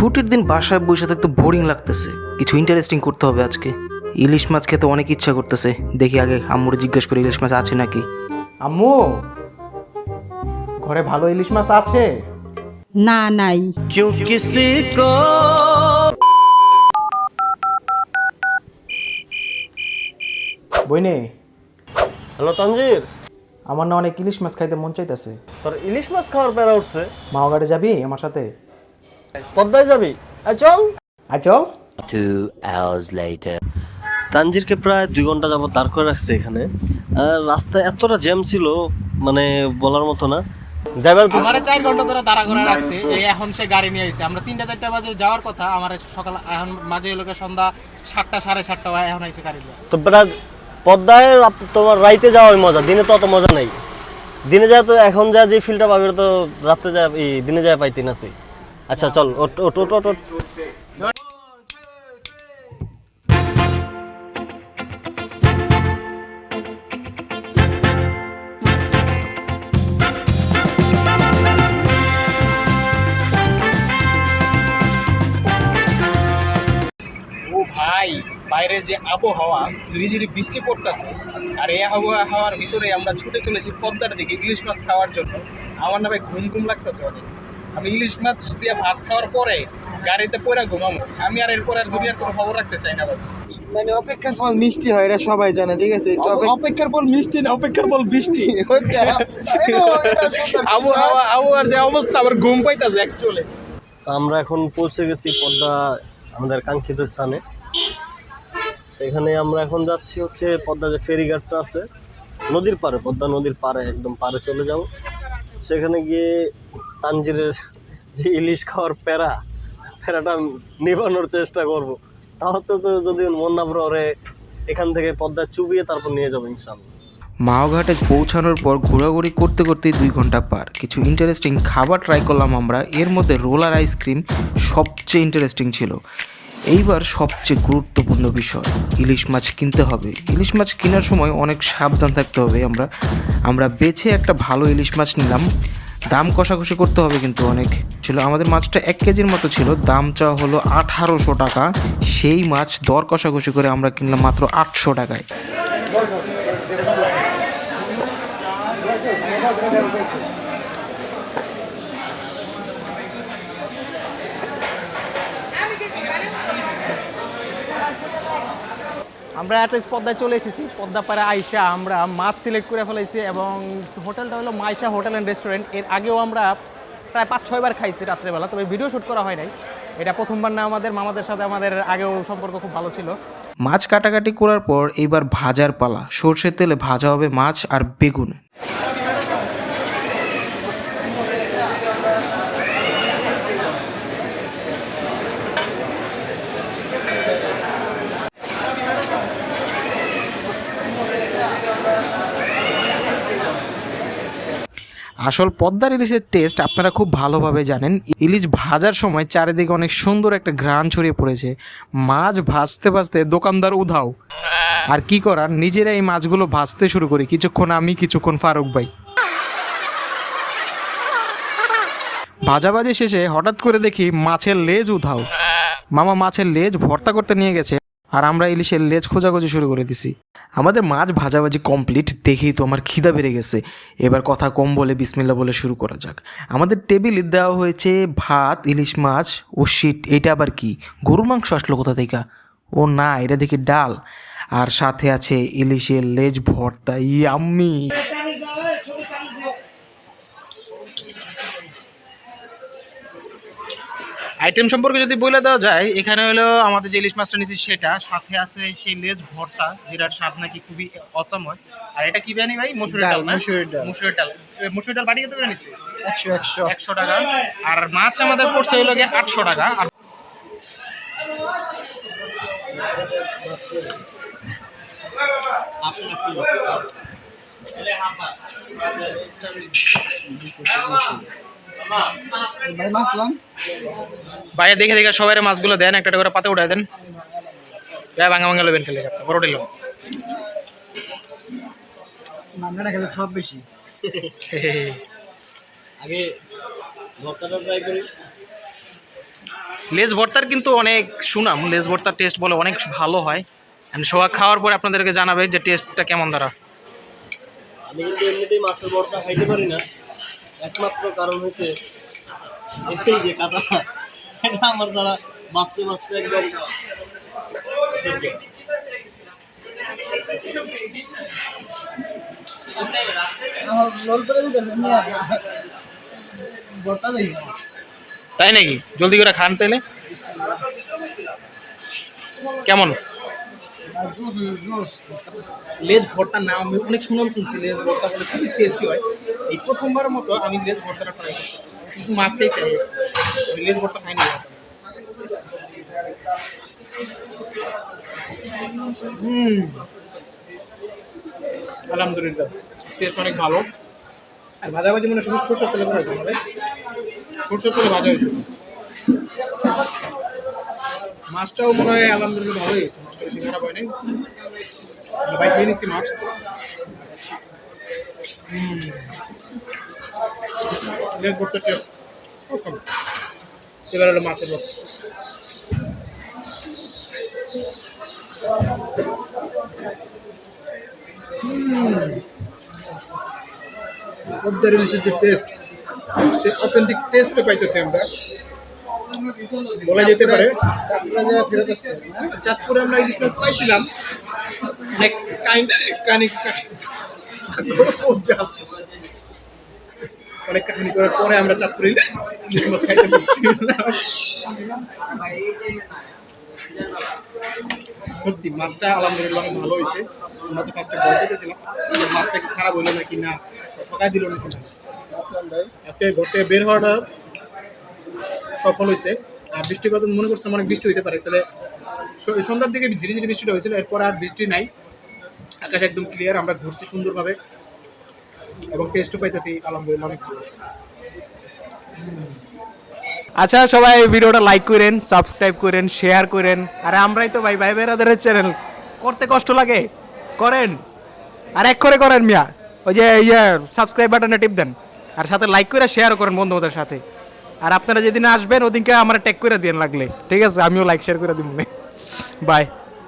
ছুটির দিন বাসায় বসে থাকতে বোরিং লাগতেছে। কিছু ইন্টারেস্টিং করতে হবে আজকে। ইলিশ মাছ খেতে অনেক ইচ্ছা করতেছে। দেখি আগে আম্মুরে জিজ্ঞেস করি ইলিশ মাছ আছে নাকি? আম্মু ঘরে ভালো ইলিশ মাছ আছে? না নাই। বইনে। হ্যালো তানজির। আমার না অনেক ইলিশ মাছ খাইতে মন চাইতেছে। তোর ইলিশ মাছ খাওয়ার প্যারা উঠছে। মাওগাড়ে যাবি আমার সাথে? পদ্মায় যাবি। চল। চল। Two hours later. তানজিরকে প্রায় দুই ঘণ্টা যাবত দাঁড় করে রাখছে এখানে। আর রাস্তায় এতটা জ্যাম ছিল মানে বলার মতো না। যাইবার আমারে চার ঘণ্টা ধরে দাঁড়া করে রাখছে এই এখন সে গাড়ি নিয়ে আইছে। আমরা তিনটা চারটা বাজে যাওয়ার কথা আমার সকাল এখন মাঝে এলোকে সন্ধ্যা সাতটা সাড়ে সাতটা হয়, এখন আইছে গাড়ি তো প্রায় পদ্মায় তোমার রাইতে যাওয়াই মজা দিনে তো অত মজা নাই। দিনে যা তো এখন যা যে ফিলটা পাবি তো রাতে যা দিনে যা পাইতি না তুই। আচ্ছা চল ওট ওট ওট ওট ভাই, বাইরের যে আবহাওয়া, ঝিরি ঝিরি বৃষ্টি পড়তেছে। আর এই আবহাওয়া হাওয়ার ভিতরে আমরা ছুটে চলেছি পদ্মার দিকে ইলিশ মাছ খাওয়ার জন্য। আমার না ভাই ঘুম ঘুম লাগতেছে অনেক। আমি ইলিশ মাছ দিয়ে ভাত খাওয়ার পরে গাড়িতে পড়ে ঘুমাবো। আমি আর এরপর আর দুনিয়ার কোনো খবর রাখতে চাই না ভাই। মানে অপেক্ষার ফল মিষ্টি হয় এটা সবাই জানে ঠিক আছে? অপেক্ষার বল মিষ্টি না অপেক্ষার বল বৃষ্টি। আবহাওয়া আবহাওয়ার যে অবস্থা আমার ঘুম পাইতাছে অ্যাকচুয়ালি তো আমরা এখন পৌঁছে গেছি পদ্মা আমাদের কাঙ্ক্ষিত স্থানে। এখানে আমরা এখন যাচ্ছি হচ্ছে পদ্মা যে ফেরিঘাটটা আছে নদীর পাড়ে পদ্মা নদীর পাড়ে একদম পাড়ে চলে যাব। সেখানে গিয়ে তানজিরের যে ইলিশ খাওয়ার প্যারা, প্যারাটা নিবানোর চেষ্টা করব। তাহলে তো যদি মন না পড়ে এখান থেকে পদ্মা চুবিয়ে তারপর নিয়ে যাব ইনশাল্লাহ মাওঘাটে পৌঁছানোর পর ঘোরাঘুরি করতে করতেই দুই ঘণ্টা পার। কিছু ইন্টারেস্টিং খাবার ট্রাই করলাম আমরা। এর মধ্যে রোলার আইসক্রিম সবচেয়ে ইন্টারেস্টিং ছিল। এইবার সবচেয়ে গুরুত্বপূর্ণ বিষয়, ইলিশ মাছ কিনতে হবে। ইলিশ মাছ কেনার সময় অনেক সাবধান থাকতে হবে আমরা। আমরা বেছে একটা ভালো ইলিশ মাছ নিলাম। দাম কষাকষি করতে হবে কিন্তু অনেক ছিল। আমাদের মাছটা এক কেজির মতো ছিল। দাম চাওয়া হলো আঠারোশো টাকা। সেই মাছ দর কষাকষি করে আমরা কিনলাম মাত্র আটশো টাকায়। আমরা অ্যাটলিস পদ্মায় চলে এসেছি। পদ্মা পাড়া আইসা আমরা মাছ সিলেক্ট করে ফেলেছি এবং হোটেলটা হলো মাইশা হোটেল অ্যান্ড রেস্টুরেন্টের আগেও আমরা প্রায় পাঁচ ছয়বার খাইছি রাত্রেবেলা, তবে ভিডিও শ্যুট করা হয় নাই। এটা প্রথমবার না আমাদের, মামাদের সাথে আমাদের আগেও সম্পর্ক খুব ভালো ছিল। মাছ কাটাকাটি করার পর এইবার ভাজার পালা। সর্ষের তেলে ভাজা হবে মাছ আর বেগুন। আসল পদ্মার ইলিশের টেস্ট আপনারা খুব ভালোভাবে জানেন। ইলিশ ভাজার সময় চারিদিকে অনেক সুন্দর একটা ঘ্রাণ ছড়িয়ে পড়েছে। মাছ ভাজতে ভাজতে দোকানদার উধাও। আর কি করার? নিজেরা এই মাছগুলো ভাজতে শুরু করি। কিছুক্ষণ আমি, কিছুক্ষণ ফারুক ভাই। ভাজাভাজি শেষে হঠাৎ করে দেখি মাছের লেজ উধাও। মামা মাছের লেজ ভর্তা করতে নিয়ে গেছে। আর আমরা ইলিশের লেজ খোঁজাখুঁজি শুরু করে দিছি। আমাদের মাছ ভাজাভাজি কমপ্লিট দেখেই তো আমার খিদা বেড়ে গেছে। এবার কথা কম বলে বিসমিল্লা বলে শুরু করা যাক। আমাদের টেবিলে দেওয়া হয়েছে ভাত, ইলিশ মাছ ও শিট এটা আবার কি? গরুর মাংস আসলো কোথা থেকে? ও না, এটা দেখি ডাল। আর সাথে আছে ইলিশের লেজ ভর্তা। ইয়াম্মি! আইটেম সম্পর্কে যদি বলে দেওয়া যায় এখানে হলো আমাদের যে ইলিশ মাছটা নিয়েছি সেটা সাথে আছে সেই লেজ ভর্তা যেটার স্বাদ নাকি খুবই অসাম হয়। আর এটা কি জানি ভাই? মসুরের ডাল, না? মসুরের ডাল। মসুরের ডাল। এ, মসুরের ডাল বাটি কত করে নিছে একশো একশো। একশো টাকা। আর মাছ আমাদের পড়ছে হলো গিয়ে আটশো টাকা। আর বাইরে দেখে দেখে সবাই মাছগুলো দেন একটা একটা করে পাতে উঠাই দেন। ভাই ভাঙা ভাঙা লেবেন খেলে বড় দিলাম খেলে সব বেশি। আগে ট্রাই করি। লেজ ভর্তার কিন্তু অনেক সুনাম লেজ ভর্তার টেস্ট বলে অনেক ভালো হয়। অ্যান্ড সোহাগ খাওয়ার পরে আপনাদেরকে জানাবে যে টেস্টটা কেমন দ্বারা আমি কিন্তু এমনিতেই মাছের ভর্তা খাইতে পারি না। একমাত্র কারণ হচ্ছে এই যে কাটা এটা আমার দ্বারা বাঁচতে বাঁচতে একদম তাই নাকি? জলদি করে খান তাইলে। কেমন? লেজ ভর্তার নাম আমি অনেক সুনাম শুনছি লেজ ভর্তা বলে খুবই টেস্টি হয়। এই প্রথমবারের মতো আমি লেজ ভর্তাটা ট্রাই করছি। কিন্তু মাছটাই খাইছি আমি লেজ ভর্তা খাইনি। হুম। আলহামদুলিল্লাহ। টেস্ট অনেক ভালো। আর ভাজাভাজি মানে শুধু সরষের তেলে করা যাবে সরষের তেলে ভাজা হয়েছিল মাছটাও মনে হয় আলহামদুলিল্লাহ ভালোই হয়েছে। মাছটা বেশি খারাপ আমরা ভাই খেয়ে নিচ্ছি মাছ। হুম। লেগ করতে টেস্ট এবার হলো মাছের ইলিশের যে টেস্ট সে অথেন্টিক টেস্টটা পাইতেছি আমরা বলা যেতে পারে চাঁদপুরে আমরা ইলিশ মাছ পাইছিলাম অনেক অনেক কাহিনী করার পরে আমরা চাঁদপুরে ইলিশ মাছ খাইতে সত্যি, মাছটা আলহামদুলিল্লাহ ভালো হয়েছে। আমরা তো ফার্স্টে ভয় পেতেছিলাম মাছটা কি খারাপ হলো নাকি না ঠকাই দিল নাকি না আজকে ঘর থেকে বের হওয়াটা সফল হয়েছে। আর বৃষ্টির কথা মনে করছিলাম অনেক বৃষ্টি হইতে পারে, তাহলে সন্ধ্যার দিকে ঝিরি ঝিরি বৃষ্টিটা হয়েছিল, এরপর আর বৃষ্টি নাই। আকাশ একদম ক্লিয়ার আমরা ঘুরছি সুন্দরভাবে। এবং টেস্টও পাইতেছি, আলহামদুলিল্লাহ অনেক ভালো। আচ্ছা সবাই ভিডিওটা লাইক করেন সাবস্ক্রাইব করেন শেয়ার করেন। আর আমরাই তো ভাই ভাই বেরাদের চ্যানেল করতে কষ্ট লাগে। করেন। আর এক করে করেন মিয়া। ওই যে ইয়ে সাবস্ক্রাইব বাটনে টিপ দেন। আর সাথে লাইক করে শেয়ারও করেন বন্ধুদের সাথে। আর আপনারা যেদিন আসবেন, ওদিনকে আমার ট্যাগ করে দিন লাগলে। ঠিক আছে? আমিও লাইক শেয়ার করে দিব বাই